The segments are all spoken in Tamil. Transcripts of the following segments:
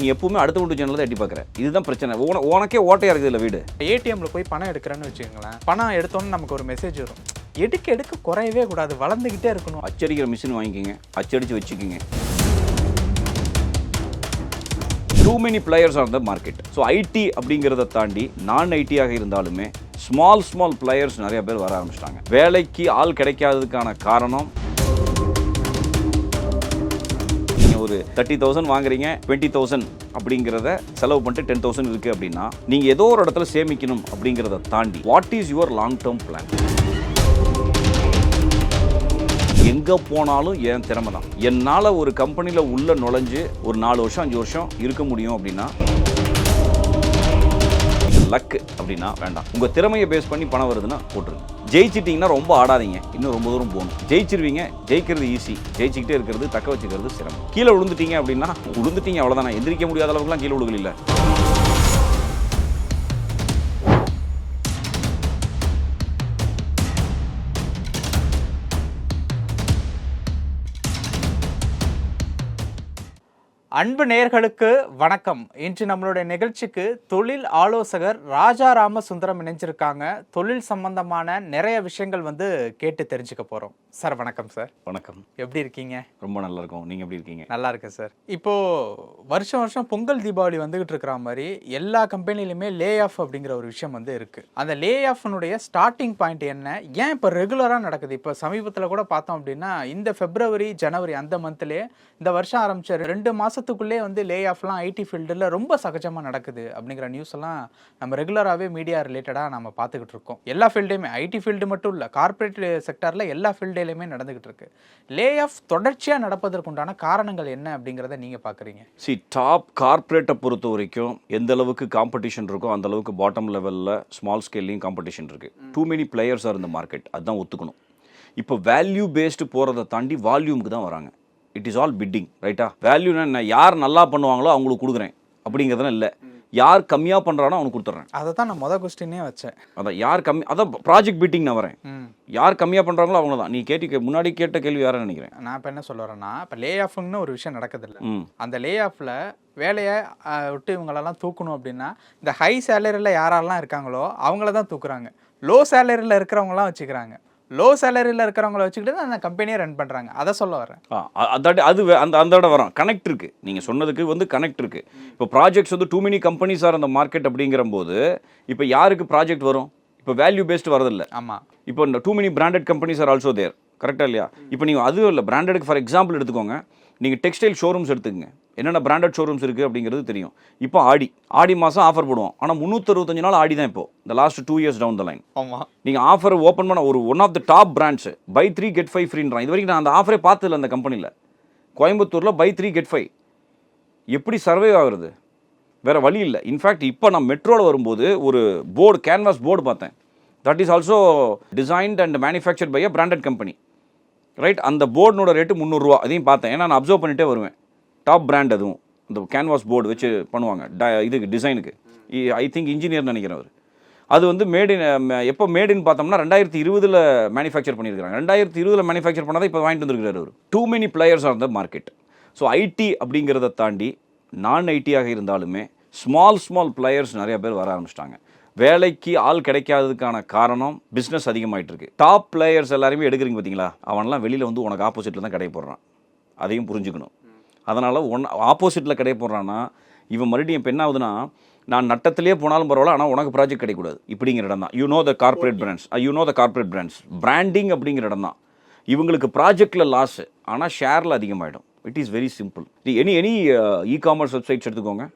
நீ எப்பவுமே அடுத்த வீட்டு சேனல் தான் எட்டி பார்க்குற. இதுதான் பிரச்சனை. உன உனக்கே ஓட்டையா இருக்குது இல்லை வீடு. ஏடிஎம்ல போய் பணம் எடுக்கிறேன்னு வச்சுக்கோங்களேன். பணம் எடுத்தோன்னு நமக்கு ஒரு மெசேஜ் வரும். எடுக்க எடுக்க குறையவே கூடாது. வளர்ந்துக்கிட்டே இருக்கணும். அச்சடிக்கிற மிஷின் வாங்கிக்கோங்க. அச்சடிச்சு வச்சுக்கோங்க. Too many players are the market so IT அப்படிங்கிறத தாண்டி நான் ஐடியாக இருந்தாலுமே ஸ்மால் ஸ்மால் பிளேயர்ஸ் நிறைய பேர் வர ஆரம்பிச்சிட்டாங்க. வேலைக்கு ஆள் கிடைக்காததுக்கான காரணம் நீங்கள் ஒரு தேர்ட்டி தௌசண்ட் வாங்குறீங்க டுவெண்ட்டி தௌசண்ட் அப்படிங்கிறத செலவு பண்ணிட்டு டென் தௌசண்ட் இருக்குது அப்படின்னா நீங்கள் ஏதோ ஒரு இடத்துல சேமிக்கணும் அப்படிங்கிறத தாண்டி what is your long term plan எங்கே போனாலும் என் திறமை தான் என்னால் ஒரு கம்பெனியில் உள்ள நுழைஞ்சு ஒரு நாலு வருஷம் அஞ்சு வருஷம் இருக்க முடியும் அப்படின்னா லக்கு அப்படின்னா வேண்டாம். உங்கள் திறமையை பேஸ் பண்ணி பணம் வருதுன்னா போட்டுருங்க. ஜெயிச்சிட்டிங்கன்னா ரொம்ப ஆடாதீங்க. இன்னும் ரொம்ப தூரம் போகணும். ஜெயிச்சிருவீங்க. ஜெயிக்கிறது ஈஸி ஜெயிச்சிக்கிட்டே இருக்கிறது தக்க வச்சுக்கிறது சிரமம். கீழே விழுந்துட்டீங்க அப்படின்னா விழுந்துட்டீங்க அவ்வளோதானே எந்திரிக்க முடியாத அளவுக்குலாம் கீழே விழுகல அன்பு நேயர்களுக்கு வணக்கம். இன்று நம்மளுடைய நிகழ்ச்சிக்கு தொழில் ஆலோசகர் ராஜா ராம சுந்தரம் இணைஞ்சிருக்காங்க. தொழில் சம்பந்தமான நிறைய விஷயங்கள் வந்து கேட்டு தெரிஞ்சுக்க போறோம். சார் வணக்கம் சார். வணக்கம். எப்படி இருக்கீங்க? ரொம்ப நல்லா இருக்கும். நீங்கள் எப்படி இருக்கீங்க? நல்லா இருக்கேன் சார். இப்போ வருஷம் வருஷம் பொங்கல் தீபாவளி வந்துகிட்டு இருக்கிற மாதிரி எல்லா கம்பெனிலுமே லே ஆஃப் அப்படிங்கிற ஒரு விஷயம் வந்து இருக்கு. அந்த லே ஆஃப்னுடைய ஸ்டார்டிங் பாயிண்ட் என்ன? ஏன் இப்போ ரெகுலராக நடக்குது? இப்போ சமீபத்தில் கூட பார்த்தோம் அப்படின்னா இந்த பிப்ரவரி ஜனவரி அந்த மந்த்லேயே இந்த வருஷம் ஆரம்பிச்ச ரெண்டு மாசத்துக்குள்ளே வந்து லே ஆஃப்லாம் ஐடி ஃபீல்டில் ரொம்ப சகஜமாக நடக்குது அப்படிங்கிற நியூஸ் எல்லாம் நம்ம ரெகுலராகவே மீடியா ரிலேட்டடாக நம்ம பார்த்துக்கிட்டு இருக்கோம். எல்லா ஃபீல்டையுமே ஐடி ஃபீல்டு மட்டும் இல்லை கார்ப்பரேட் செக்டாரில் எல்லா ஃபீல்டுலையுமே நடந்துகிட்டு இருக்கு. லே ஆஃப் தொடர்ச்சியாக நடப்பதற்குண்டான காரணங்கள் என்ன அப்படிங்கிறத நீங்கள் பார்க்குறீங்க? சி டாப் கார்ப்பரேட்டை பொறுத்த வரைக்கும் எந்த அளவுக்கு காம்படிஷன் இருக்கோ அந்த அளவுக்கு பாட்டம் லெவலில் ஸ்மால் ஸ்கேல்லையும் காம்படிஷன் இருக்கு. டூ மெனி பிளேயர்ஸ் ஆர் இந்த மார்க்கெட் அதுதான் ஒத்துக்கணும். இப்போ வேல்யூ பேஸ்டு போகிறத தாண்டி வால்யூமுக்கு தான் வராங்க. இட் இஸ் ஆல் பிட்டிங் ரைட்டா வேல்யூனா என்ன? யார் நல்லா பண்ணுவாங்களோ அவங்களுக்கு கொடுக்குறேன். அப்படிங்கிறதுலாம் இல்லை. யார் கம்மியாக பண்ணுறானோ அவனுக்கு கொடுத்துட்றேன். அதை தான் நான் மொதல் கொஸ்டினே வச்சேன். அதான் யார் கம்மி அதான் ப்ராஜெக்ட் பிட்டிங் நான் வரேன். யார் கம்மியாக பண்ணுறாங்களோ அவங்க தான். நீ கேட்டு முன்னாடி கேட்ட கேள்வி யாருன்னு நினைக்கிறேன். நான் இப்போ என்ன சொல்ல வரேன்னா இப்போ லே ஆஃப்னு ஒரு விஷயம் நடக்குதுல்ல. அந்த லே ஆஃபில் வேலையை விட்டு இவங்களெல்லாம் தூக்கணும் அப்படின்னா இந்த ஹை சேலரியில் யாரெல்லாம் இருக்காங்களோ அவங்கள தான் தூக்குறாங்க. லோ சேலரியில் இருக்கிறவங்களாம் வச்சுக்கிறாங்க. லோ சேலரியில் இருக்கிறவங்கள வச்சுக்கிட்டு தான் அந்த கம்பெனியை ரன் பண்ணுறாங்க அதை சொல்ல வரேன் அதாட்டி அது அந்த அந்த இடம் வரும். கனெக்ட் இருக்கு. நீங்க சொன்னதுக்கு வந்து கனெக்ட் இருக்கு. இப்போ ப்ராஜெக்ட்ஸ் வந்து டூ மெனி கம்பெனிஸ் ஆர் அந்த மார்க்கெட் அப்படிங்கிற போது இப்போ யாருக்கு ப்ராஜெக்ட் வரும்? இப்போ வேல்யூ பேஸ்டு வரதில்ல ஆமாம் இப்போ இந்த too many branded companies are also there கரெக்டாக இல்லையா? இப்போ நீங்கள் அதுவும் இல்லை. பிராண்டடுக்கு ஃபார் எக்ஸாம்பிள் எடுத்துக்கோங்க. நீங்கள் டெக்ஸ்டைல் ஷோரூம்ஸ் எடுத்துக்கங்க. என்னென்ன பிராண்டட் ஷோரூம்ஸ் இருக்குது அப்படிங்கிறது தெரியும். இப்போ ஆடி ஆடி மாதம் ஆஃபர் போடுவோம். ஆனால் முந்நூற்றறுபத்தஞ்சு நாள் ஆடி தான் இப்போ. இந்த last two years down the line ஆமாம் நீங்கள் ஆஃபர் ஓப்பன் பண்ண ஒரு one of the top brands buy three get five ஃப்ரீன்றான் இது வரைக்கும் நான் அந்த ஆஃபரே பார்த்ததில்ல அந்த கம்பெனியில் கோயம்புத்தூரில் பை த்ரீ கெட் ஃபைவ் எப்படி சர்வே ஆகுறது? வேற வழி இல்லை. இன்ஃபேக்ட் இப்போ நான் மெட்ரோவில் வரும்போது ஒரு போர்டு கேன்வாஸ் போர்டு பார்த்தேன். That is also designed and manufactured by a branded company right அந்த போர்டினோட ரேட்டு முந்நூறுரூவா அதையும் பார்த்தேன். ஏன்னா நான் அப்சர்வ் பண்ணிட்டே வருவேன். டாப் பிராண்ட் அதுவும். இந்த கேன்வாஸ் போர்டு வச்சு பண்ணுவாங்க. ட இதுக்கு டிசைனுக்கு ஐ திங்க் இன்ஜினியர் நினைக்கிறேன் அவர். அது வந்து மேட் இன் எப்போ மேட் இன் பார்த்தோம்னா ரெண்டாயிரத்தி இருபதில் மேனுஃபேக்சர் பண்ணியிருக்காங்க ரெண்டாயிரத்தி இருபதில் மேனுஃபேக்சர் பண்ணதை இப்போ வாங்கிட்டு வந்திருக்காரு அவர். Too many players on the market so IT அப்படிங்கிறத தாண்டி நான் ஐடியாக இருந்தாலுமே ஸ்மால் ஸ்மால் பிளேயர்ஸ் நிறைய பேர் வர ஆரம்பிச்சிட்டாங்க. வேலைக்கு ஆள் கிடைக்காததுக்கான காரணம் பிஸ்னஸ் அதிகமாயிட்டு இருக்கு டாப் பிளேயர்ஸ் எல்லாருமே எடுக்கிறீங்க பார்த்தீங்களா? அவன்லாம் வெளியில் வந்து உனக்கு ஆப்போசிட்டில் தான் கிடைக்க போடுறான். அதையும் புரிஞ்சுக்கணும். அதனால் ஒன் ஆப்போசிட்டில் கடை போடுறான்னா இவன் மறுபடியும் இப்போ என்ன ஆகுதுன்னா நான் நட்டத்திலே போனாலும் பரவாயில்ல ஆனால் உனக்கு ப்ராஜெக்ட் கிடைக்கக்கூடாது. இப்படிங்கிற இடம் தான். You know the corporate brands you know the corporate brands branding அப்படிங்கிற இடம் தான். இவங்களுக்கு ப்ராஜெக்டில் லாஸ் ஆனால் ஷேரில் அதிகமாகிடும் it is very simple any any e commerce websites எடுத்துக்கோங்க.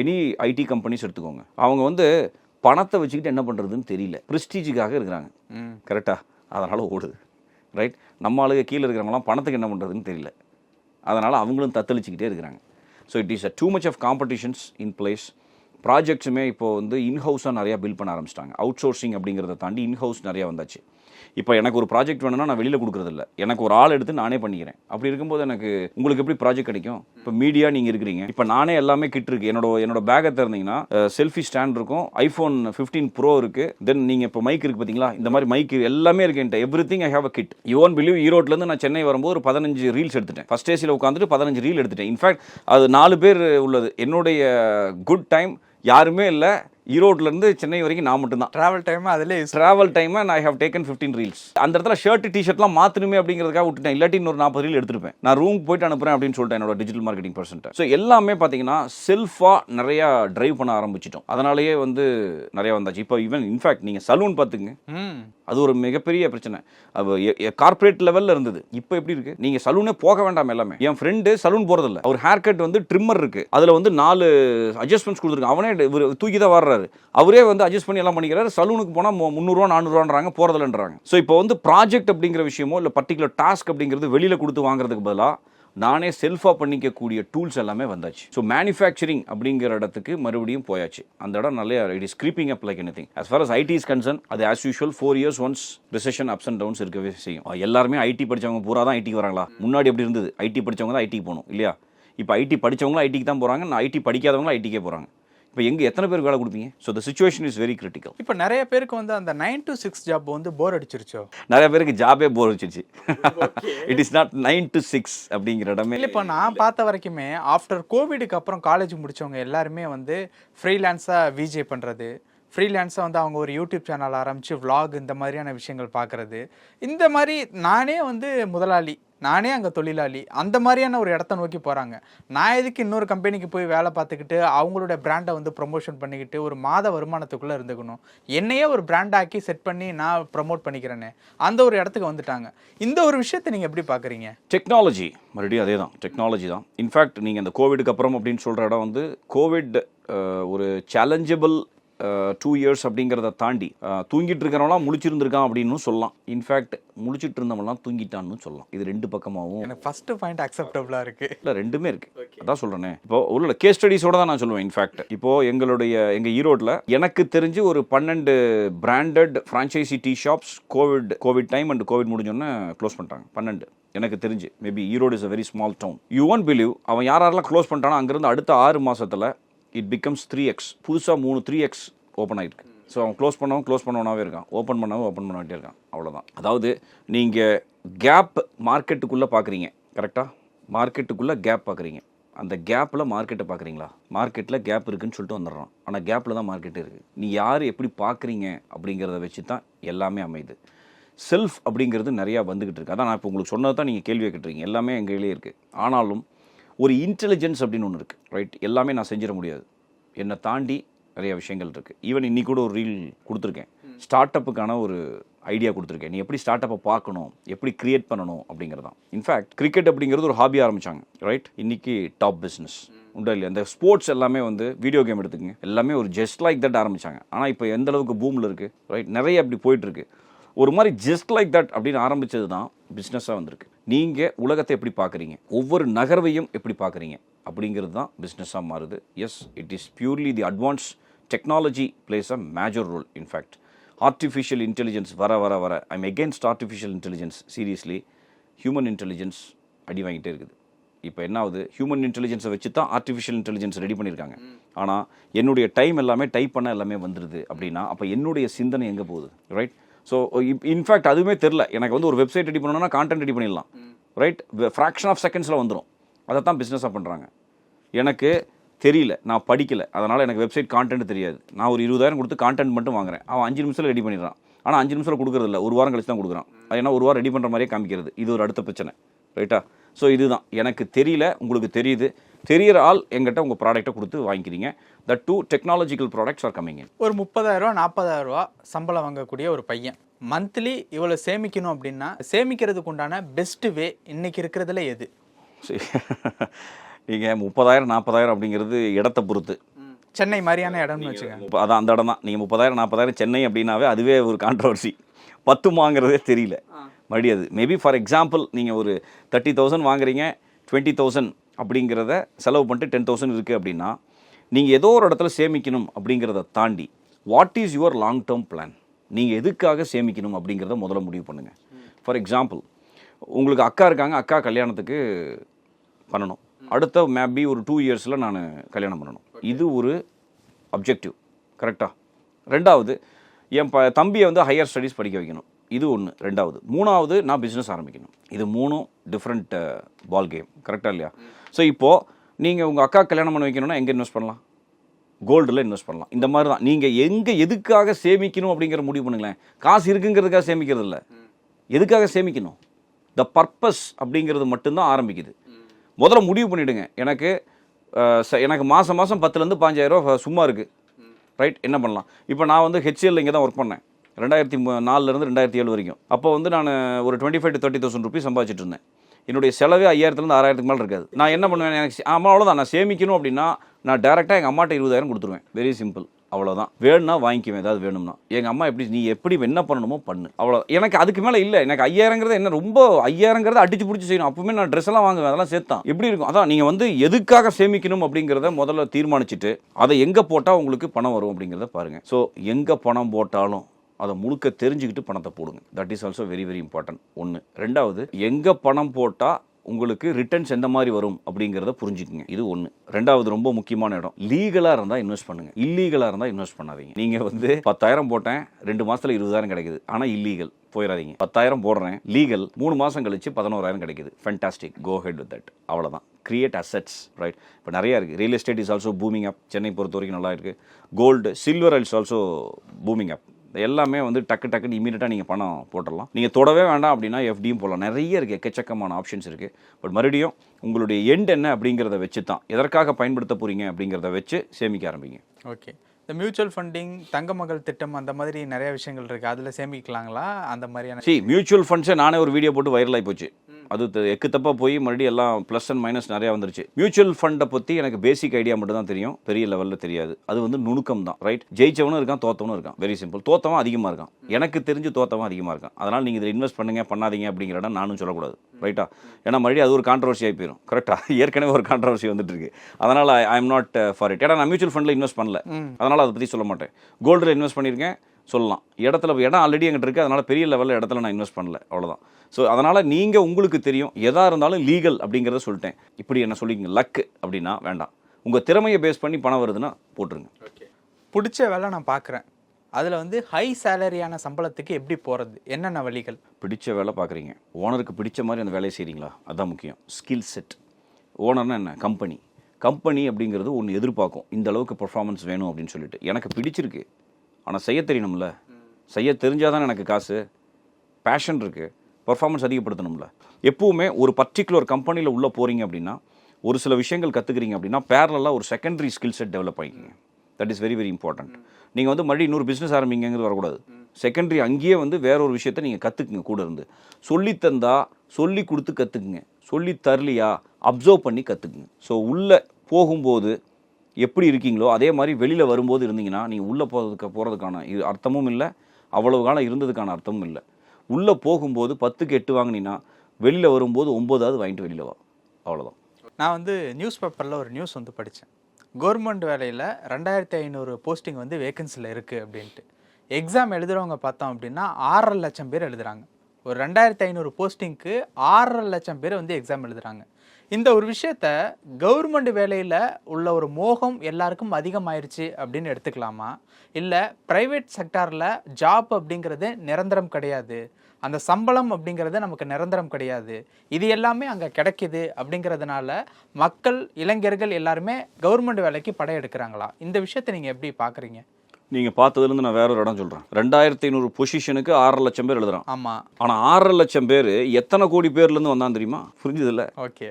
எனி ஐடி கம்பெனிஸ் எடுத்துக்கோங்க. அவங்க வந்து பணத்தை வச்சுக்கிட்டு என்ன பண்ணுறதுன்னு தெரியல. ப்ரெஸ்டீஜுக்காக இருக்கிறாங்க. கரெக்டாக அதனால் ஓடுது. ரைட் நம்ம ஆளுங்க கீழே இருக்கிறவங்களாம் பணத்துக்கு என்ன பண்ணுறதுன்னு தெரியல. அதனால் அவங்களும் தத்தளிச்சுக்கிட்டே இருக்கிறாங்க. So it is a too much of competitions in place ப்ராஜெக்ட்ஸுமே இப்போ வந்து இன்ஹவுஸாக நிறையா பில்ட் பண்ண ஆரம்பிச்சிட்டாங்க. அவுட் சோர்சிங் அப்படிங்கிறத தாண்டி இன்ஹவுஸ் நிறையா வந்தாச்சு. இப்போ எனக்கு ஒரு ப்ராஜெக்ட் வேணும்னா நான் வெளியில் கொடுக்குறதில்ல. எனக்கு ஒரு ஆள் எடுத்து நானே பண்ணிக்கிறேன். அப்படி இருக்கும்போது எனக்கு உங்களுக்கு எப்படி ப்ராஜெக்ட் கிடைக்கும்? இப்போ மீடியா நீங்கள் இருக்கிறீங்க. இப்போ நானே எல்லாமே கிட் இருக்கு. என்னோட என்னோட பேக்கை திறந்தீங்கன்னா செல்ஃபி ஸ்டாண்ட் இருக்கும். ஐஃபோன் ஃபிஃப்டீன் ப்ரோ இருக்கு. தென் நீங்கள் இப்போ மைக் இருக்கு பார்த்தீங்களா இந்த மாதிரி மைக் எல்லாமே இருக்கு என்கிட்ட. Everything I have a kit you won't believe ஈரோட்லேருந்து நான் சென்னை வரும்போது ஒரு பதினஞ்சு ரீல்ஸ் எடுத்துட்டேன். ஃபர்ஸ்ட் ஏசியில் உட்காந்துட்டு பதினஞ்சு ரீல் எடுத்துட்டேன். இன்ஃபேக்ட் அது நாலு பேர் உள்ளது. என்னுடைய குட் டைம் யாருமே இல்லை. ஈரோட்லேருந்து சென்னை வரைக்கும் நான் மட்டும்தான். டிராவல் டைம் அதிலே travel time I have taken fifteen reels அந்த இடத்துல ஷர்ட் டிஷர்ட்லாம் மாற்றணுமே அப்படிங்கிறதுக்காக விட்டுட்டேன். இல்லாட்டி இன்னொரு நாற்பது ரீல் எடுத்துருப்பேன். நான் ரூம் போயிட்டு அனுப்புறேன் அப்படின்னு சொல்லிட்டேன் என்னோட டிஜிட்டல் மார்க்கெட்டிங் பர்சன்ட் ஸோ எல்லாமே பார்த்தீங்கன்னா செல்ஃபாக நிறையா டிரைவ் பண்ண ஆரம்பிச்சிட்டோம். அதனாலேயே வந்து நிறையா வந்தாச்சு. இப்போ ஈவன் இன்ஃபேக்ட் நீங்கள் சலூன் பார்த்துங்க அது ஒரு மிகப்பெரிய பிரச்சனை. கார்ப்பரேட் லெவல்ல இருந்தது. இப்போ எப்படி இருக்கு? நீங்க சலூனே போக வேண்டாம் எல்லாமே. என் ஃப்ரெண்டு சலூன் போறதில்ல. அவர் ஹேர் கட் வந்து ட்ரிம்மர் இருக்கு. அதுல வந்து நாலு அட்ஜஸ்ட்மெண்ட்ஸ் கொடுத்துருக்காங்க. அவனே தூக்கி தான் வர்றாரு அவரே வந்து அட்ஜஸ்ட் பண்ணி எல்லாம் பண்ணிக்கிறாரு. சலூனுக்கு போனால் முந்நூறுரூவா நானூறுவான்றாங்க போகிறதில்லன்றாங்க ஸோ இப்போ வந்து ப்ராஜெக்ட் அப்படிங்கிற விஷயமோ இல்லை பர்டிகுலர் டாஸ்க் அப்படிங்கிறது வெளியில் கொடுத்து வாங்குறதுக்கு பதிலாக நானே செல்ஃபாக பண்ணிக்கக்கூடிய டூல்ஸ் எல்லாமே வந்தாச்சு. ஸோ மேனுஃபேக்சரிங் அப்படிங்கிற இடத்துக்கு மறுபடியும் போயாச்சு. அந்த இடம் நல்ல it is creeping up like anything as far as IT is concern அது as usual four years once recession ups and downs இருக்கவே செய்யும். எல்லாருமே ஐடி படிச்சவங்க பூரா தான் ஐடிக்கு வராங்களா? முன்னாடி எப்படி இருந்தது? ஐடி படிச்சவங்க தான் ஐடிக்கு போகணும் இல்லையா? இப்போ ஐடி படித்தவங்களும் ஐடிக்கு தான் போகிறாங்க நான் ஐடி படிக்காதவங்களும் ஐடிக்கே போகிறாங்க இப்போ எங்கே எத்தனை பேருக்கு வேலை கொடுப்பீங்க? So the situation is very critical இப்போ நிறைய பேருக்கு வந்து அந்த நைன் to சிக்ஸ் ஜாப் வந்து போர் அடிச்சிருச்சோ? நிறைய பேருக்கு ஜாபே போர் வச்சிருச்சு it is not nine to six அப்படிங்கிற இடமே. இல்லை இப்போ நான் பார்த்த வரைக்குமே ஆஃப்டர் கோவிடுக்கு அப்புறம் காலேஜ் முடிச்சவங்க எல்லாருமே வந்து ஃப்ரீலான்ஸாக விஜே பண்ணுறது ஃப்ரீலான்ஸாக வந்து அவங்க ஒரு யூடியூப் சேனல் ஆரம்பித்து vlog இந்த மாதிரியான விஷயங்கள் பார்க்குறது. இந்த மாதிரி நானே வந்து முதலாளி. நானே அங்கே தொழிலாளி. அந்த மாதிரியான ஒரு இடத்த நோக்கி போகிறாங்க நான் எதுக்கு இன்னொரு கம்பெனிக்கு போய் வேலை பார்த்துக்கிட்டு அவங்களோட பிராண்டை வந்து ப்ரொமோஷன் பண்ணிக்கிட்டு ஒரு மாத வருமானத்துக்குள்ளே இருந்துக்கணும். என்னையே ஒரு பிராண்டாக்கி செட் பண்ணி நான் ப்ரமோட் பண்ணிக்கிறேனே. அந்த ஒரு இடத்துக்கு வந்துட்டாங்க. இந்த ஒரு விஷயத்தை நீங்கள் எப்படி பார்க்குறீங்க டெக்னாலஜி மறுபடியும் அதே தான். டெக்னாலஜி தான் இன்ஃபேக்ட் நீங்கள் இந்த கோவிடுக்கு அப்புறம் அப்படின்னு சொல்கிற இடம் வந்து கோவிட் ஒரு சேலஞ்சபிள் டூ இயர்ஸ் அப்படிங்கிறத தாண்டி தூங்கிட்டு இருக்கிறவங்களாம் முழிச்சிருந்திருக்கான் அப்படின்னு சொல்லலாம். இன்ஃபேக்ட் முழிச்சிட்டு இருந்தவங்களாம் தூங்கிட்டான்னு சொல்லலாம். இது ரெண்டு பக்கமாகவும் எனக்கு ஃபர்ஸ்ட் பாயிண்ட் அக்செப்டபுளாக இருக்குது இல்லை ரெண்டுமே இருக்கு. அதான் சொல்றேனே. இப்போ உள்ள கேஸ் ஸ்டடிஸோட தான் நான் சொல்லுவேன் இன்ஃபேக்ட் இப்போ எங்களுடைய எங்க ஈரோட்ல எனக்கு தெரிஞ்சு ஒரு பன்னெண்டு branded franchise tea shops covid covid time and covid முடிஞ்சோன்னே close பண்ணிட்டாங்க பன்னெண்டு. எனக்கு தெரிஞ்சு. Maybe Erode is a very small town you won't believe அவன் யார் யாரெல்லாம் க்ளோஸ் பண்ணிட்டானோ அங்கிருந்து அடுத்த ஆறு மாசத்துல இட் பிகம்ஸ் த்ரீ எக்ஸ் புதுசாக மூணு த்ரீ எக்ஸ் ஓப்பன் ஆகிருக்கு ஸோ அவன் க்ளோஸ் பண்ணவும் க்ளோஸ் பண்ணவனாவே இருக்கான். ஓப்பன் பண்ணவும் ஓப்பன் பண்ணாட்டே இருக்கான். அவ்வளோதான் அதாவது நீங்கள் கேப் மார்க்கெட்டுக்குள்ளே பார்க்குறீங்க கரெக்டாக மார்க்கெட்டுக்குள்ளே கேப் பார்க்குறீங்க அந்த கேப்பில் மார்க்கெட்டை பார்க்குறீங்களா மார்க்கெட்டில் கேப் இருக்குன்னு சொல்லிட்டு வந்துடுறான். ஆனால் கேப்பில் தான் மார்க்கெட் இருக்குது நீ யார் எப்படி பார்க்குறீங்க அப்படிங்கிறத வச்சு தான் எல்லாமே அமையுது. செல்ஃப் அப்படிங்கிறது நிறையா வந்துக்கிட்டு இருக்குது அதான் நான் இப்போ உங்களுக்கு சொன்னது தான் நீங்கள் கேள்வி கேட்டுறீங்க எல்லாமே எங்கள் கையிலே இருக்குது ஆனாலும் ஒரு இன்டெலிஜென்ஸ் அப்படின்னு ஒன்று இருக்குது ரைட் எல்லாமே நான் செஞ்சிட முடியாது. என்னை தாண்டி நிறைய விஷயங்கள் இருக்குது ஈவன் இன்னி கூட ஒரு ரீல் கொடுத்துருக்கேன். ஸ்டார்ட் அப்புக்கான ஒரு ஐடியா கொடுத்துருக்கேன். நீ எப்படி ஸ்டார்ட் அப்பை பார்க்கணும்? எப்படி கிரியேட் பண்ணணும்? அப்படிங்கிறது தான் இன்ஃபேக்ட் கிரிக்கெட் அப்படிங்கிறது ஒரு ஹாபி ஆரம்பிச்சாங்க. ரைட் இன்னைக்கு டாப் பிஸ்னஸ் உண்டா இல்லையா? இந்த ஸ்போர்ட்ஸ் எல்லாமே வந்து வீடியோ கேம் எடுத்துக்கங்க. எல்லாமே ஒரு ஜஸ்ட் லைக் தட் ஆரம்பிச்சாங்க. ஆனால் இப்போ எந்த அளவுக்கு பூமில் இருக்குது ரைட் நிறைய அப்படி போயிட்டு இருக்கு. ஒரு மாதிரி ஜஸ்ட் லைக் தட் அப்படின்னு ஆரம்பிச்சது தான் பிஸ்னஸாக வந்திருக்கு. நீங்கள் உலகத்தை எப்படி பார்க்குறீங்க? ஒவ்வொரு நகர்வையும் எப்படி பார்க்குறீங்க? அப்படிங்கிறது தான் பிஸ்னஸாக மாறுது. Yes it is purely the advance technology plays a major role in fact artificial intelligence வர வர வர. I'm against artificial intelligence seriously human intelligence அடி வாங்கிட்டே இருக்குது. இப்போ என்ன ஆகுது? ஹியூமன் இன்டெலிஜென்ஸை வச்சு தான் ஆர்டிஃபிஷியல் இன்டெலிஜென்ஸ் ரெடி பண்ணியிருக்காங்க ஆனால் என்னுடைய டைம் எல்லாமே டைப் பண்ண எல்லாமே வந்துடுது அப்படின்னா அப்போ என்னுடைய சிந்தனை எங்கே போகுது? ரைட் ஸோ இன்ஃபேக்ட் அதுவுமே தெரில. எனக்கு வந்து ஒரு வெப்சைட் ரெடி பண்ணணும்னா கான்டென்ட் ரெடி பண்ணிடலாம். ரைட் ஃப்ராக்ஷன் ஆஃப் செகண்ட்ஸில் வந்துடும் அதை தான் பிஸ்னஸாக பண்ணுறாங்க எனக்கு தெரியல. நான் படிக்கலை. அதனால் எனக்கு வெப்சைட் கான்டென்ட் தெரியாது. நான் ஒரு இருபதாயிரம் கொடுத்து கான்டென்ட் மட்டும் வாங்குறேன். அவன் அஞ்சு நிமிஷத்தில் ரெடி பண்ணிடுறான். ஆனால் அஞ்சு நிமிஷத்தில் கொடுக்குறதில்ல. ஒரு வாரம் கழிச்சு தான் கொடுக்குறான். அது ஏன்னா ஒரு வாரம் ரெடி பண்ணுற மாதிரியே காமிக்கிறது. இது ஒரு அடுத்த பிரச்சனை. ரைட்டா ஸோ இதுதான். எனக்கு தெரியல உங்களுக்கு தெரியுது. தெரியற ஆள் எங்கிட்ட உங்கள் ப்ராடக்ட்டை கொடுத்து வாங்கிக்கிறீங்க. The two technological products are coming ஒரு நாற்பதாயிரம் ரூபா சம்பளம் வாங்கக்கூடிய ஒரு பையன். மந்த்லி இவ்வளோ சேமிக்கணும் அப்படின்னா சேமிக்கிறதுக்கு உண்டான பெஸ்ட் வே இன்னைக்கு இருக்கிறதுல எது? நீங்கள் முப்பதாயிரம் நாற்பதாயிரம் அப்படிங்கிறது இடத்த பொறுத்து. சென்னை மாதிரியான இடம்னு வச்சுக்கோங்க. முப்ப- அதான் அந்த இடம் தான். நீங்கள் முப்பதாயிரம் நாற்பதாயிரம் சென்னை அப்படின்னாவே அதுவே ஒரு கான்ட்ரவர்சி பத்துமாங்கிறதே தெரியல. மறுபடியும் அது. மேபி ஃபார் எக்ஸாம்பிள் நீங்கள் ஒரு தேர்ட்டி தௌசண்ட் வாங்குறீங்க டுவெண்ட்டி தௌசண்ட் அப்படிங்கிறத செலவு பண்ணிட்டு டென் தௌசண்ட் இருக்குது அப்படின்னா நீங்கள் ஏதோ ஒரு இடத்துல சேமிக்கணும் அப்படிங்கிறத தாண்டி what is your long term plan நீங்கள் எதுக்காக சேமிக்கணும் அப்படிங்கிறத முதல்ல முடிவு பண்ணுங்கள் ஃபார் எக்ஸாம்பிள் உங்களுக்கு அக்கா இருக்காங்க அக்கா கல்யாணத்துக்கு பண்ணணும். அடுத்த மேபி ஒரு டூ இயர்ஸில் நான் கல்யாணம் பண்ணணும். இது ஒரு அப்ஜெக்டிவ் கரெக்டாக ரெண்டாவது என் ப தம்பியை வந்து ஹையர் ஸ்டடீஸ் படிக்க வைக்கணும். இது ஒன்று ரெண்டாவது. மூணாவது நான் பிஸ்னஸ் ஆரம்பிக்கணும். இது மூணும் டிஃப்ரெண்ட் பால் கேம் கரெக்டாக இல்லையா? ஸோ இப்போது நீங்கள் உங்கள் அக்கா கல்யாணம் பண்ண வைக்கணும்னா எங்கே இன்வெஸ்ட் பண்ணலாம்? கோல்டில் இன்வெஸ்ட் பண்ணலாம். இந்த மாதிரி தான். நீங்கள் எங்கே எதுக்காக சேமிக்கணும் அப்படிங்கிற முடிவு பண்ணுங்களேன். காசு இருக்குங்கிறதுக்காக சேமிக்கிறது இல்லை. எதுக்காக சேமிக்கணும்? த பர்பஸ் அப்படிங்கிறது மட்டும்தான் ஆரம்பிக்குது. முதல்ல முடிவு பண்ணிவிடுங்க எனக்கு uh, ச- எனக்கு மாதம் மாதம் பத்துலேருந்து பாஞ்சாயிரரூவா சும்மா இருக்குது ரைட் என்ன பண்ணலாம்? இப்போ நான் வந்து ஹெச்எல் இங்கே தான் ஒர்க் பண்ணேன். ரெண்டாயிரத்தி நாலுலேருந்து ரெண்டாயிரத்தி ஏழு வரைக்கும். அப்போ வந்து நான் ஒரு twenty five to thirty thousand rupees சம்பாதிச்சிட்டு இருந்தேன் என்னுடைய செலவே ஐயாயிரத்துலேருந்து ஆறாயிரத்துக்கு மேலே இருக்காது. நான் என்ன பண்ணுவேன் எனக்கு ஆமாம் அவ்வளோதான் நான் சேமிக்கணும் அப்படின்னா நான் டேரெக்டாக எங்கள் அம்மாட்ட இருபதாயிரம் கொடுத்துருவேன். வெரி சிம்பிள் அவ்வளோதான் வேணும்னா வாங்கிக்குவேன் ஏதாவது வேணும்னா. எங்கள் அம்மா எப்படி நீ எப்படி என்ன பண்ணணுமோ பண்ணு. அவ்வளோ எனக்கு அதுக்கு மேலே இல்லை. எனக்கு ஐயாயிரங்கிறது என்ன ரொம்ப ஐயாயிரங்கிறத அடிச்சு பிடிச்சி செய்யணும். அப்பவுமே நான் ட்ரெஸ் எல்லாம் வாங்குவேன் அதெல்லாம் சேர்த்தான். எப்படி இருக்கும்? அதான் நீங்கள் வந்து எதுக்காக சேமிக்கணும் அப்படிங்கிறத முதல்ல தீர்மானிச்சுட்டு அதை எங்கே போட்டால் உங்களுக்கு பணம் வரும் அப்படிங்கிறத பாருங்கள் ஸோ எங்கே பணம் போட்டாலும் அதை முழுக்க தெரிஞ்சுக்கிட்டு பணத்தை போடுங்க. That is also very very important ஒன்று ரெண்டாவது எங்கே பணம் போட்டால் உங்களுக்கு ரிட்டர்ன்ஸ் எந்த மாதிரி வரும் அப்படிங்கிறத புரிஞ்சுக்குங்க. இது ஒன்று ரெண்டாவது ரொம்ப முக்கியமான இடம். லீகலாக இருந்தால் இன்வெஸ்ட் பண்ணுங்க. இல்லீகலாக இருந்தால் இன்வெஸ்ட் பண்ணாதீங்க. நீங்கள் வந்து பத்தாயிரம் போட்டேன் ரெண்டு மாதத்தில் இருபதாயிரம் கிடைக்குது. ஆனால் இல்லீகல் போயிடாதீங்க பத்தாயிரம் போடுறேன் லீகல் மூணு மாதம் கழிச்சு பதினோராயிரம் கிடைக்குது. Fantastic go ahead with that அவ்வளோதான் கிரியேட் அசெட்ஸ் ரைட் இப்போ நிறையா இருக்குது real estate is also booming up Chennai பொறுத்த வரைக்கும் நல்லா இருக்குது gold silver is also booming up எல்லாமே வந்து டக்கு டக்குன்னு இமீடியட்டாக நீங்கள் பணம் போட்டுடலாம். நீங்கள் தொடவே வேண்டாம் அப்படின்னா எஃப்டியும் போடலாம். நிறைய இருக்குது எக்கச்சக்கமான ஆப்ஷன்ஸ் இருக்குது பட் மறுபடியும் உங்களுடைய எண்ட் என்ன அப்படிங்கிறத வச்சு தான் எதற்காக பயன்படுத்த போகிறீங்க அப்படிங்கிறத வச்சு சேமிக்க ஆரம்பிங்க. ஓகே இந்த மியூச்சுவல் ஃபண்டிங் தங்க மகள் திட்டம் அந்த மாதிரி நிறைய விஷயங்கள் இருக்கு. அதில் சேமிக்கலாங்களா? அந்த மாதிரியான சி மியூச்சுவல் ஃபண்ட்ஸை நானே ஒரு வீடியோ போட்டு வைரல் ஆகி போச்சு. அது எக்கு தப்பா போய் மறுபடியும் எல்லாம் ப்ளஸ் அண்ட் மைனஸ் நிறையா வந்துருச்சு. மியூச்சுவல் ஃபண்டை பற்றி எனக்கு பேசிக் ஐடியா மட்டும் தான் தெரியும். பெரிய லெவலில் தெரியாது. அது வந்து நுணுக்கம் தான் ரைட் ஜெயிச்சவனும் இருக்கான் தோத்தவனும் இருக்கான். வெரி சிம்பிள் தோத்தவன் அதிகமாக இருக்கான். எனக்கு தெரிஞ்சு தோத்தவன் அதிகமாக இருக்கான். அதனால் நீங்கள் இதில் இன்வெஸ்ட் பண்ணுங்க பண்ணாதீங்க அப்படிங்கிற இடம் நானும் சொல்லக்கூடாது ரைட்டா ஏன்னா மறுபடியும் அது ஒரு கான்ட்ரவர்சி ஆகி போயிடும் கரெக்டாக ஏற்கனவே ஒரு கான்ட்ரவர்சி வந்துட்டு இருக்கு. அதனால் I am not for it ஏன்னா நான் மியூச்சுவல் ஃபண்டில் இன்வெஸ்ட் பண்ணல. அதனால் அதை பற்றி சொல்ல மாட்டேன். கோல்டில் இன்வெஸ்ட் பண்ணியிருக்கேன் சொல்லலாம். இடத்துல இடம் ஆல்ரெடி எங்கிட்ட இருக்குது அதனால் பெரிய லெவலில் இடத்துல நான் இன்வெஸ்ட் பண்ணல. அவ்வளோதான் ஸோ அதனால் நீங்கள் உங்களுக்கு தெரியும் எதாக இருந்தாலும் லீகல் அப்படிங்கிறத சொல்லிட்டேன். இப்படி என்ன சொல்லிங்க லக்கு அப்படின்னா வேண்டாம். உங்கள் திறமையை பேஸ் பண்ணி பணம் வருதுன்னா போட்டுருங்க. பிடிச்ச வேலை நான் பார்க்குறேன் அதில் வந்து ஹை சேலரியான சம்பளத்துக்கு எப்படி போகிறது என்னென்ன வழிகள்? பிடிச்ச வேலை பார்க்குறீங்க ஓனருக்கு பிடிச்ச மாதிரி அந்த வேலையை செய்கிறீங்களா அதுதான் முக்கியம். ஸ்கில் செட் ஓனர்னா என்ன? கம்பெனி கம்பெனி அப்படிங்கிறது ஒன்று எதிர்பார்க்கும். இந்த அளவுக்கு பெர்ஃபார்மன்ஸ் வேணும் அப்படின்னு சொல்லிட்டு. எனக்கு பிடிச்சிருக்கு. ஆனால் செய்ய தெரியணும்ல. செய்ய தெரிஞ்சாதான் எனக்கு காசு. பேஷன் இருக்குது பர்ஃபார்மன்ஸ் அதிகப்படுத்தணும்ல. எப்பவுமே ஒரு பர்டிகுலர் கம்பெனியில் உள்ளே போகிறீங்க அப்படின்னா ஒரு சில விஷயங்கள் கற்றுக்குறீங்க அப்படின்னா பேரலாக ஒரு secondary skill set develop ஆகிக்கிங்க that is very very important நீங்கள் வந்து மறுபடியும் இன்னொரு பிஸ்னஸ் ஆரம்பிங்கிறது வரக்கூடாது. செகண்டரி அங்கேயே வந்து வேற ஒரு விஷயத்த நீங்கள் கற்றுக்குங்க கூட இருந்து. சொல்லி தந்தா சொல்லி கொடுத்து கற்றுக்குங்க சொல்லி தரலையா அப்சர்வ் பண்ணி கற்றுக்குங்க ஸோ உள்ளே போகும்போது எப்படி இருக்கீங்களோ அதே மாதிரி வெளியில் வரும்போது இருந்தீங்கன்னா நீங்கள் உள்ளே போகிறதுக்கு போகிறதுக்கான இது அர்த்தமும் இல்லை அவ்வளவு காலம் இருந்ததுக்கான அர்த்தமும் இல்லை. உள்ளே போகும்போது பத்துக்கு எட்டு வாங்கினீங்கன்னா வெளியில் வரும்போது ஒம்போதாவது வாங்கிட்டு வெளியில் வா. அவ்வளோதான் நான் வந்து நியூஸ் பேப்பரில் ஒரு நியூஸ் வந்து படித்தேன் கவர்மெண்ட் வேலையில் ரெண்டாயிரத்தி ஐநூறு போஸ்டிங் வந்து வேகன்சியில் இருக்குது அப்படின்ட்டு. எக்ஸாம் எழுதுகிறவங்க பார்த்தோம் அப்படின்னா ஆறரை லட்சம் பேர் எழுதுறாங்க. ஒரு ரெண்டாயிரத்தி ஐநூறு போஸ்டிங்க்கு ஆறரை லட்சம் பேர் வந்து எக்ஸாம் எழுதுகிறாங்க இந்த ஒரு விஷயத்த கவர்மெண்ட் வேலையில் உள்ள ஒரு மோகம் எல்லாருக்கும் அதிகமாயிருச்சு அப்படின்னு எடுத்துக்கலாமா? இல்லை ப்ரைவேட் செக்டாரில் ஜாப் அப்படிங்கிறது நிரந்தரம் கிடையாது. அந்த சம்பளம் அப்படிங்கிறது நமக்கு நிரந்தரம் கிடையாது. இது எல்லாமே அங்கே கிடைக்குது அப்படிங்கிறதுனால மக்கள் இளைஞர்கள் எல்லாருமே கவர்மெண்ட் வேலைக்கு படையெடுக்கிறாங்களா இந்த விஷயத்தை நீங்கள் எப்படி பார்க்குறீங்க நீங்கள் பார்த்ததுலேருந்து நான் வேற ஒரு இடம் சொல்கிறேன் ரெண்டாயிரத்தி ஐநூறு பொசிஷனுக்கு ஆறரை லட்சம் பேர் எழுதுறான். ஆமாம் ஆனால் ஆறரை லட்சம் பேர் எத்தனை கோடி பேர்லேருந்து வந்தான் தெரியுமா? புரிஞ்சுதில்ல? ஓகே.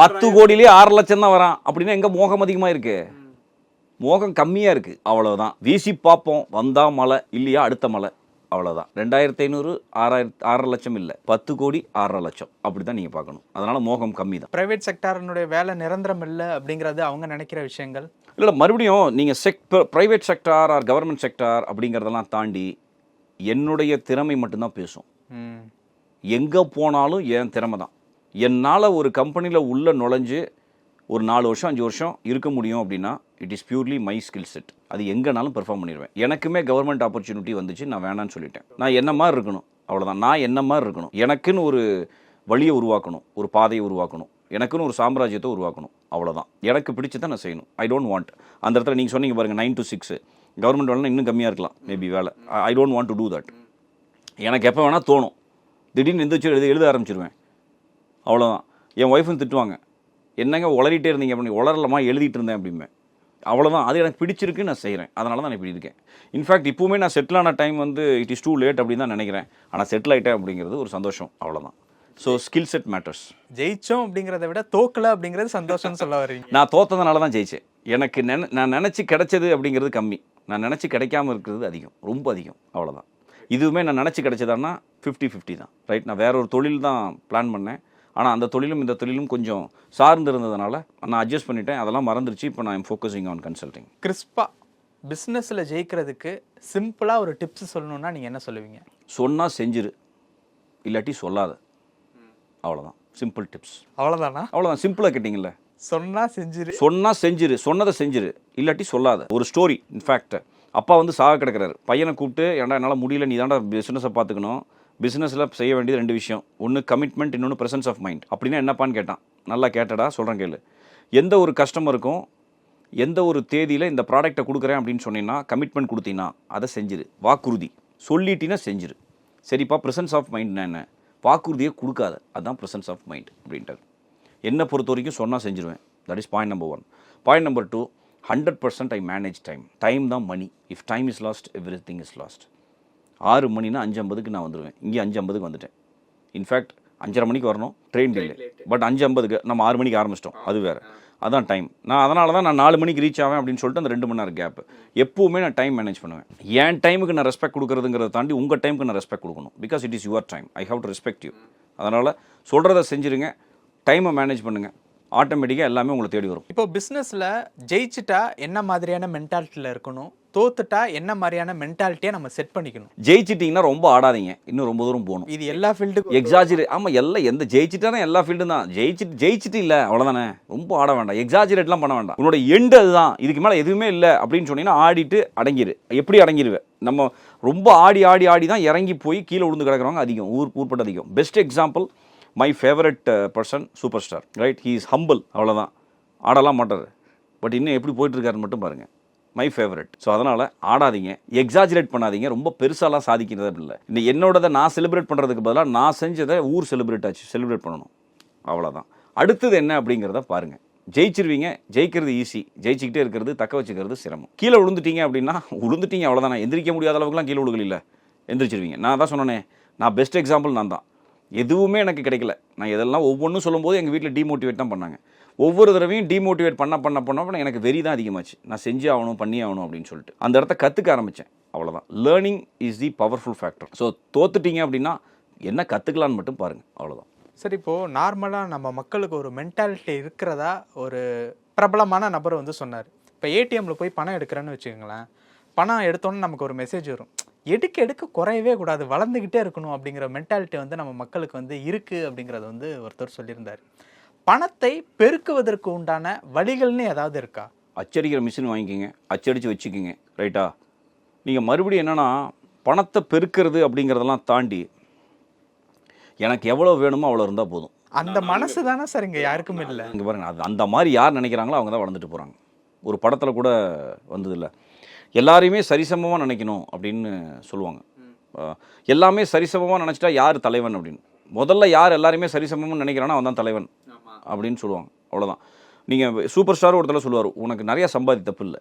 பத்து கோடியிலே ஆறு லட்சம் தான் வரான். அப்படின்னா எங்க மோகம் அதிகமா இருக்கு? மோகம் கம்மியா இருக்கு. அவ்வளவுதான். வீசி பார்ப்போம். வந்தா மழை இல்லையா அடுத்த மழை. அவ்வளவுதான். ரெண்டாயிரத்தி ஐநூறு ஆறாயிரத்தி ஆறரை லட்சம் இல்லை. பத்து கோடி ஆறரை லட்சம். அப்படிதான் நீங்க பார்க்கணும். அதனால மோகம் கம்மி தான் ப்ரைவேட் செக்டாரினுடைய வேலை நிரந்தரம் இல்லை அப்படிங்கிறது அவங்க நினைக்கிற விஷயங்கள்? இல்லை மறுபடியும் நீங்கள் check private sector or government sector அப்படிங்கிறதெல்லாம் தாண்டி என்னுடைய திறமை மட்டும்தான் பேசும். எங்கே போனாலும் என் திறமை தான். என்னால் ஒரு கம்பெனியில் உள்ளே நுழைஞ்சு ஒரு நாலு வருஷம் அஞ்சு வருஷம் இருக்க முடியும் அப்படின்னா it is purely my skill set அது எங்கேனாலும் பெர்ஃபார்ம் பண்ணிடுவேன் எனக்குமே கவர்மெண்ட் ஆப்பர்ச்சுனிட்டி வந்துச்சு நான் வேணான்னு சொல்லிட்டேன். நான் என்ன மாதிரி இருக்கணும்? அவ்வளோதான் நான் என்ன மாதிரி இருக்கணும்? எனக்குன்னு ஒரு வழியை உருவாக்கணும். ஒரு பாதையை உருவாக்கணும். எனக்குன்னு ஒரு சாம்ராஜ்யத்தை உருவாக்கணும். அவ்வளோதான் எனக்கு பிடிச்சதை நான் செய்யணும். ஐ டோன்ட் வாண்ட் அந்த இடத்துல நீங்கள் சொன்னீங்க பாருங்கள் நைன் டு சிக்ஸ் கவர்மெண்ட் வேலை இன்னும் கம்மியாக இருக்கலாம். மேபி வேலை. I don't want to do that எனக்கு எப்போ வேணால் தோணும். திடீர்னு எந்திரிச்சு எழுத எழுத ஆரம்பிச்சிருவேன். அவ்வளோதான் என் ஒய்ஃபும் திட்டுவாங்க. என்னங்க உளறிட்டே இருந்தீங்க? அப்படி உளரலமா எழுதிட்டு இருந்தேன் அப்படிம்பேன். அவ்வளோதான் அது எனக்கு பிடிச்சிருக்கு நான் செய்கிறேன் அதனால தான் நான் இப்படி இருக்கேன். இன்ஃபேக்ட் இப்போவுமே நான் செட்டில் ஆன டைம் வந்து இட் இஸ் டூ லேட் அப்படின்னு தான் நினைக்கிறேன். ஆனால் செட்டில் ஆகிட்டேன் அப்படிங்கிறது ஒரு சந்தோஷம். அவ்வளோதான் ஸோ ஸ்கில் செட் மேட்டர்ஸ் ஜெயிச்சோம் அப்படிங்கிறத விட தோக்கல அப்படிங்கிறது சந்தோஷம்னு சொல்ல வர்றீங்க. நான் தோத்ததுனால தான் ஜெயிச்சேன். எனக்கு நினை நான் நினச்சி கிடைச்சது அப்படிங்கிறது கம்மி. நான் நினச்சி கிடைக்காம இருக்கிறது அதிகம். ரொம்ப அதிகம். அவ்வளோதான் இதுவுமே நான் நினச்சி கிடைச்சதான்னா ஃபிஃப்டி ஃபிஃப்டி தான். ரைட் நான் வேற ஒரு தொழில் தான் பிளான் பண்ணேன். ஆனால் அந்த தொழிலும் இந்த தொழிலும் கொஞ்சம் சார்ந்து இருந்ததுனால நான் அட்ஜஸ்ட் பண்ணிட்டேன். அதெல்லாம் மறந்துருச்சு. இப்போ நான் ஃபோக்கஸிங் ஆன் கன்சல்டிங் கிறிஸ்பா பிஸ்னஸில் ஜெயிக்கிறதுக்கு சிம்பிளாக ஒரு டிப்ஸ் சொல்லணும்னா நீங்கள் என்ன சொல்லுவீங்க? சொன்னால் செஞ்சிரு. இல்லாட்டி சொல்லாத. அவ்வளோதான் சிம்பிள் டிப்ஸ் அவ்வளோதானா அவ்வளோதான் சிம்பிளாக கேட்டிங்கல்ல. சொன்னா செஞ்சிரு. சொன்னா செஞ்சிரு. சொன்னதை செஞ்சிரு. இல்லாட்டி சொல்லாத. ஒரு ஸ்டோரி இன்ஃபேக்ட் அப்பா வந்து சாக கிடக்குறாரு. பையனை கூப்பிட்டு ஏன்டா என்னால் முடியல. நீ தாண்டா பிஸ்னஸை பார்த்துக்கணும். பிஸ்னஸில் செய்ய வேண்டியது ரெண்டு விஷயம். ஒன்று கமிட்மெண்ட் இன்னொன்று ப்ரெசன்ஸ் ஆஃப் மைண்ட் அப்படின்னா என்னப்பான்னு கேட்டான். நல்லா கேட்டடா சொல்கிறேன் கேளு. எந்த ஒரு கஸ்டமருக்கும் எந்த ஒரு தேதியில் இந்த ப்ராடக்ட்டை கொடுக்குறேன் அப்படின்னு சொன்னீங்கன்னா கமிட்மெண்ட் கொடுத்தீங்கன்னா அதை செஞ்சிரு. வாக்குறுதி. சொல்லிட்டினா செஞ்சிரு. சரிப்பா ப்ரெசன்ஸ் ஆஃப் மைண்ட்னா என்ன? வாக்குறுதியை கொடுக்காத. அதுதான் ப்ரெசன்ஸ் ஆஃப் மைண்ட் அப்படின்ட்டார். என்னை பொறுத்த வரைக்கும் சொன்னால் செஞ்சுருவேன். That is point number one point number two hundred percent I manage time time தான் money if time is lost everything is lost ஆறு மணினா அஞ்சு ஐம்பதுக்கு நான் வந்துடுவேன் இங்கே அஞ்சு ஐம்பதுக்கு வந்துட்டேன். இன்ஃபேக்ட் அஞ்சரை மணிக்கு வரணும். ட்ரெயின் டிலே பட் அஞ்சு ஐம்பதுக்கு நம்ம ஆறு மணிக்கு ஆரம்பிச்சிட்டோம். அது வேறு. அதான் டைம் நான் அதனால தான் நான் நாலு மணிக்கு ரீச் ஆவேன் அப்படின்னு சொல்லிட்டு அந்த ரெண்டு மணி நேரம் கேப் எப்பவுமே நான் டைம் மேனேஜ் பண்ணுவேன். என் டைமுக்கு நான் ரெஸ்பெக்ட் கொடுக்குறதுங்கிறத தாண்டி உங்கள் டைமுக்கு நான் ரெஸ்பெக்ட் கொடுக்கணும். Because it is your time I have to respect you அதனால் சொல்கிறத செஞ்சுருங்க. டைமை மேனேஜ் பண்ணுங்கள் ஆட்டோமேட்டிக்காக எல்லாமே உங்களை தேடி வரும். இப்போ பிஸ்னஸில் ஜெயிச்சிட்டா என்ன மாதிரியான மென்டாலிட்டியில் இருக்கணும்? தோத்துட்டா என்ன மாதிரியான மென்டாலிட்டியை நம்ம செட் பண்ணிக்கணும்? ஜெயிச்சிட்டிங்கன்னா ரொம்ப ஆடாதீங்க. இன்னும் ரொம்ப தூரம் போகணும். இது எல்லா ஃபீல்டுக்கும் எக்ஸாஜிரேட் ஆமாம் எல்லாம் எந்த ஜெயிச்சிட்டானா எல்லா ஃபீல்டும் தான். ஜெயிச்சிட்டு ஜெயிச்சிட்டு இல்லை அவ்வளோதானே ரொம்ப ஆட வேண்டாம். எக்ஸாஜிரேட்லாம் பண்ண வேண்டாம். உன்னோட எண்டு அதுதான். இதுக்கு மேலே எதுவுமே இல்லை அப்படின்னு சொன்னீங்கன்னா ஆடிட்டு அடங்கிரு. எப்படி அடங்கிடுவேன் நம்ம ரொம்ப ஆடி ஆடி ஆடி தான் இறங்கி போய் கீழே விழுந்து கிடக்குறவங்க அதிகம். ஊர் ஊர்பட்டு அதிகம். Best example my favourite person super star right he is humble அவ்வளோதான் ஆடலாம் மாட்டார். பட் இன்னும் எப்படி போயிட்டுருக்காருன்னு மட்டும் பாருங்கள் மை ஃபேவரட் ஸோ அதனால் ஆடாதீங்க. எக்ஸாஜரேட் பண்ணாதீங்க. ரொம்ப பெருசாலாம் சாதிக்கிறது இல்லை. இந்த என்னோடதை நான் செலிப்ரேட் பண்ணுறதுக்கு பதிலாக நான் செஞ்சதை ஊர் செலிப்ரேட் ஆச்சு. செலிப்ரேட் பண்ணணும். அவ்வளோதான் அடுத்தது என்ன அப்படிங்கிறத பாருங்கள் ஜெயிச்சிருவீங்க. ஜெயிக்கிறது ஈஸி ஜெயிச்சுக்கிட்டே இருக்கிறது தக்க வச்சுக்கிறது சிரமம். கீழே விழுந்துட்டீங்க அப்படின்னா விழுந்துட்டீங்க அவ்வளோதானே எந்திரிக்க முடியாத அளவுக்குலாம் கீழே விழுகல எந்திரிச்சிருவீங்க. நான் தான் சொன்னேனே. நான் பெஸ்ட் எக்ஸாம்பிள் நான் தான். எதுவுமே எனக்கு கிடைக்கல. நான் இதெல்லாம் ஒவ்வொன்றும் சொல்லும்போது எங்கள் வீட்டில் டிமோட்டிவேட் தான் பண்ணாங்க. ஒவ்வொரு தடவையும் டிமோட்டிவேட் பண்ண பண்ண பண்ண பண்ண எனக்கு வெறி தான் அதிகமாச்சு. நான் செஞ்சே ஆகணும் பண்ணி ஆகணும் அப்படின்னு சொல்லிட்டு. அந்த இடத்த கற்றுக்க ஆரம்பித்தேன் அவ்வளோதான் learning is the powerful factor so தோத்துட்டீங்க அப்படின்னா என்ன கற்றுக்கலான்னு மட்டும் பாருங்கள் அவ்வளோதான் சரி இப்போது நார்மலாக நம்ம மக்களுக்கு ஒரு மென்டாலிட்டி இருக்கிறதா ஒரு பிரபலமான நபர் வந்து சொன்னார். இப்போ ஏடிஎம்மில் போய் பணம் எடுக்கிறேன்னு வச்சுக்கோங்களேன். பணம் எடுத்தோன்னே நமக்கு ஒரு மெசேஜ் வரும். எடுக்க எடுக்க குறையவே கூடாது. வளர்ந்துக்கிட்டே இருக்கணும் அப்படிங்கிற மென்டாலிட்டி வந்து நம்ம மக்களுக்கு வந்து இருக்கு அப்படிங்கிறது வந்து ஒருத்தர் சொல்லியிருந்தார். பணத்தை பெருக்குவதற்கு உண்டான வழிகள்னு ஏதாவது இருக்கா? அச்சடிக்கிற மிஷின் வாங்கிக்கோங்க. அச்சடித்து வச்சுக்கோங்க. ரைட்டா நீங்கள் மறுபடியும் என்னென்னா பணத்தை பெருக்கிறது அப்படிங்கிறதெல்லாம் தாண்டி எனக்கு எவ்வளோ வேணுமோ அவ்வளோ இருந்தால் போதும். அந்த மனசு தானே சார் இங்க யாருக்கும் இல்லை. இங்கே பாருங்க அது அந்த மாதிரி யார் நினைக்கிறாங்களோ அவங்க தான் வளர்ந்துட்டு போகிறாங்க ஒரு படத்தில் கூட வந்ததில்ல. எல்லாரையுமே சரிசமமாக நினைக்கணும் அப்படின்னு சொல்லுவாங்க. எல்லாமே சரிசமமாக நினச்சிட்டா யார் தலைவன் அப்படின்னு? முதல்ல யார் எல்லாருமே சரிசமமாக நினைக்கிறானோ அவன் தான் தலைவன் அப்படின்னு சொல்லுவாங்க. அவ்வளோதான் நீங்கள் சூப்பர் ஸ்டார் ஒருத்தர் சொல்லுவார் உனக்கு நிறைய சம்பாதி தப்பு இல்லை.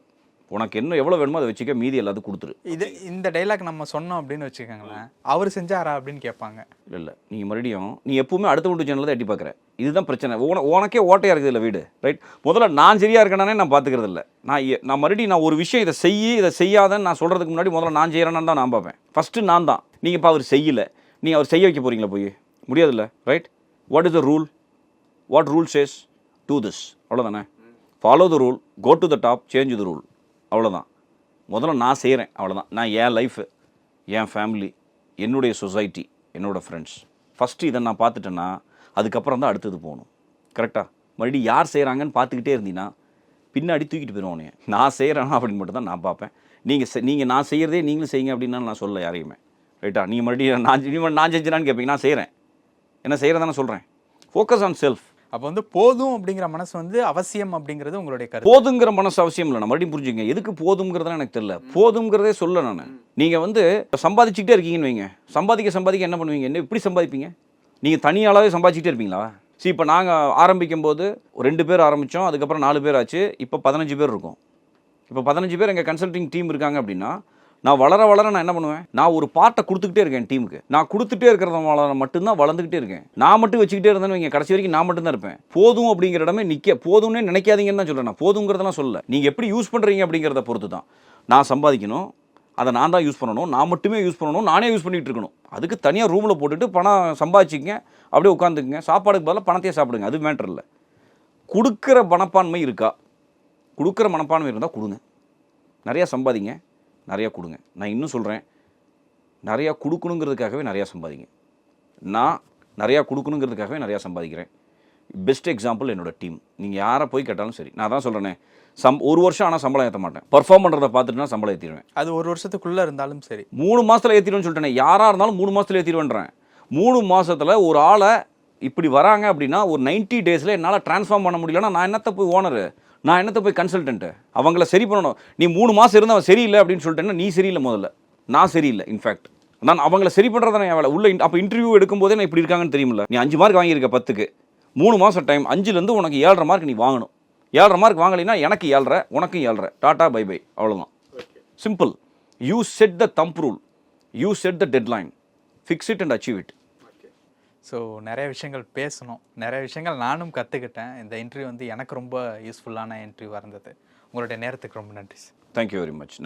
உனக்கு என்ன எவ்வளோ வேணுமோ அதை வச்சுக்க மீதி எல்லாத்தையும் கொடுத்துரு. இது இந்த டைலாக் நம்ம சொன்னோம் அப்படின்னு வச்சுக்கோங்களேன். அவர் செஞ்சாரா அப்படின்னு கேட்பாங்க. இல்லை இல்லை. நீங்கள் மறுபடியும் நீ எப்பவுமே அடுத்த வீட்டு சேனலில் தான் எட்டி பார்க்குற. இதுதான் பிரச்சனை. உன உனக்கே ஓட்டையாக இருக்குது இல்லை வீடு ரைட் முதல்ல நான் சரியாக இருக்கேனானே நான் பார்த்துக்கிறது இல்லை. நான் நான் மறுபடியும் நான் ஒரு விஷயம் இதை செய்யி இதை செய்யாதன்னு நான் சொல்கிறதுக்கு முன்னாடி முதல்ல நான் செய்கிறேன்னு தான் நான் பார்ப்பேன். ஃபஸ்ட்டு நான் தான். நீங்கள் இப்போ அவர் செய்யலை. நீங்கள் அவர் செய்ய வைக்க போகிறீங்களா போய்? முடியாதுல்ல right what is the rule what rule says do this அவ்வளோதானே follow the rule go to the top change the rule அவ்வளோதான் முதல்ல நான் செய்கிறேன் அவ்வளோதான் நான் என் லைஃபு என் ஃபேமிலி என்னுடைய சொசைட்டி என்னோடய ஃப்ரெண்ட்ஸ் ஃபஸ்ட்டு இதை நான் பார்த்துட்டேன்னா அதுக்கப்புறம் தான் அடுத்தது போகணும். கரெக்டாக மறுபடியும் யார் செய்கிறாங்கன்னு பார்த்துக்கிட்டே இருந்தீங்கன்னா பின்னாடி தூக்கிட்டு போயிடுவானே நான் செய்கிறேன்னா அப்படின்னு மட்டும் தான் நான் பார்ப்பேன். நீங்கள் நீங்கள் நான் செய்கிறதே நீங்களும் செய்யுங்க அப்படின்னா நான் சொல்ல யாரையுமே. ரைட்டா நீங்கள் மறுபடியும் நான் நான் செஞ்சுனான்னு கேட்பீங்க நான் செய்கிறேன் என்ன செய்கிறதானே சொல்கிறேன் ஃபோக்கஸ் ஆன் செல்ஃப் அப்போ வந்து போதும் அப்படிங்கிற மனசு வந்து அவசியம் அப்படிங்கிறது உங்களுடைய கருத்து. போதுங்கிற மனசு அவசியம் இல்லை. நான் மறுபடியும் புரிஞ்சுங்க எதுக்கு போதுங்கிறதுலாம் எனக்கு தெரியல. போதுங்கிறதே சொல்ல நான். நீங்கள் வந்து சம்பாதிச்சுக்கிட்டே இருக்கீங்கன்னு வைங்க. சம்பாதிக்க சம்பாதிக்க என்ன பண்ணுவீங்க? என்ன எப்படி சம்பாதிப்பீங்க? நீங்கள் தனியாளாவே சம்பாதிச்சுட்டே இருப்பீங்களா? சரி இப்போ நாங்கள் ஆரம்பிக்கும் போது ஒரு ரெண்டு பேர் ஆரம்பித்தோம் அதுக்கப்புறம் நாலு பேர் ஆச்சு. இப்போ பதினஞ்சு பேர் இருக்கோம். இப்போ பதினஞ்சு பேர் எங்கள் கன்சல்டிங் டீம் இருக்காங்க அப்படின்னா நான் வளர வளர நான் என்ன பண்ணுவேன்? நான் ஒரு பார்ட்டை கொடுத்துக்கிட்டே இருக்கேன் டீமுக்கு. நான் கொடுத்துட்டே இருக்கிறதுனால மட்டும்தான் வளர்ந்துக்கிட்டே இருக்கேன். நான் மட்டும் வச்சுக்கிட்டே இருந்தேன்னு வைங்க கடைசி வரைக்கும் நான் மட்டும் தான் இருப்பேன். போதும் அப்படிங்கிற இடமே நிற்க போதும்னே நினைக்காதீங்கன்னு தான் சொல்கிறேன் நான். போதுங்கிறதெல்லாம் சொல்லல. நீங்கள் எப்படி யூஸ் பண்ணுறீங்க அப்படிங்கிறத பொறுத்து தான் நான் சம்பாதிக்கணும். அதை நான் தான் யூஸ் பண்ணணும். நான் மட்டுமே யூஸ் பண்ணணும். நானே யூஸ் பண்ணிகிட்டு இருக்கணும். அதுக்கு தனியாக ரூமில் போட்டுட்டு பணம் சம்பாதிச்சிங்க அப்படியே உட்காந்துக்குங்க. சாப்பாடுக்கு பதிலாக பணத்தையே சாப்பிடுங்க. அது மேட்டர் இல்லை. கொடுக்குற மனப்பான்மை இருக்கா? கொடுக்குற மனப்பான்மை இருந்தால் கொடுங்க. நிறையா சம்பாதிங்க. நிறையா கொடுங்க. நான் இன்னும் சொல்கிறேன் நிறையா கொடுக்கணுங்கிறதுக்காகவே நிறையா சம்பாதிங்க. நான் நிறையா கொடுக்கணுங்கிறதுக்காகவே நிறையா சம்பாதிக்கிறேன். பெஸ்ட் எக்ஸாம்பிள் என்னோட டீம் நீங்கள் யாரை போய் கேட்டாலும் சரி. நான் தான் சொல்கிறேனே சம் ஒரு வருஷம் ஆனால் சம்பளம் ஏற்ற மாட்டேன். பர்ஃபார்ம் பண்ணுறதை பார்த்துட்டு நான் சம்பளம் ஏற்றிடுவேன் அது ஒரு வருஷத்துக்குள்ள இருந்தாலும் சரி. மூணு மாசத்துல ஏற்றிடுவேன்னு சொல்லிட்டேனே யாராக இருந்தாலும் மூணு மாசத்துல ஏற்றிடுவேன்றேன் மூணு மாசத்துல ஒரு ஆளை இப்படி வராங்க அப்படின்னா ஒரு 90 டேஸில் என்னால் ட்ரான்ஸ்ஃபார்ம் பண்ண முடியலன்னா நான் என்னத்தை போய் ஓனரு நான் என்னத்தை போய் கன்சல்டன்ட்டு அவங்கள சரி பண்ணணும். நீ மூணு மாதம் இருந்து அவன் சரியில்லை அப்படின்னு சொல்லிட்டேன்னா நீ சரியில்லை முதல்ல. நான் சரியில்லை இன்ஃபேக்ட் நான் அவங்கள சரி பண்ணுறதானே நான் வேலை. உள்ள அப்போ இன்டர்வியூ எடுக்கும்போதே நான் இப்படி இருக்காங்கன்னு தெரியுமில்ல. நீ அஞ்சு மார்க் வாங்கியிருக்க பத்துக்கு. மூணு மாதம் டைம் அஞ்சுலேருந்து உனக்கு ஏழரை மார்க் நீ வாங்கணும். ஏழரை மார்க் வாங்கலைன்னா எனக்கு ஏழரை உனக்கு ஏழரை. டாட்டா பை பை அவ்வளோதான் simple you set the thumb rule you set the deadline fix it and achieve it so நிறைய விஷயங்கள் பேசணும். நிறைய விஷயங்கள் நானும் கற்றுக்கிட்டேன் இந்த இன்டர்வியூ வந்து எனக்கு ரொம்ப யூஸ்ஃபுல்லான இன்டர்வியூவாக இருந்தது. உங்களுடைய நேரத்துக்கு ரொம்ப நன்றி சார் தேங்க்யூ வெரி மச்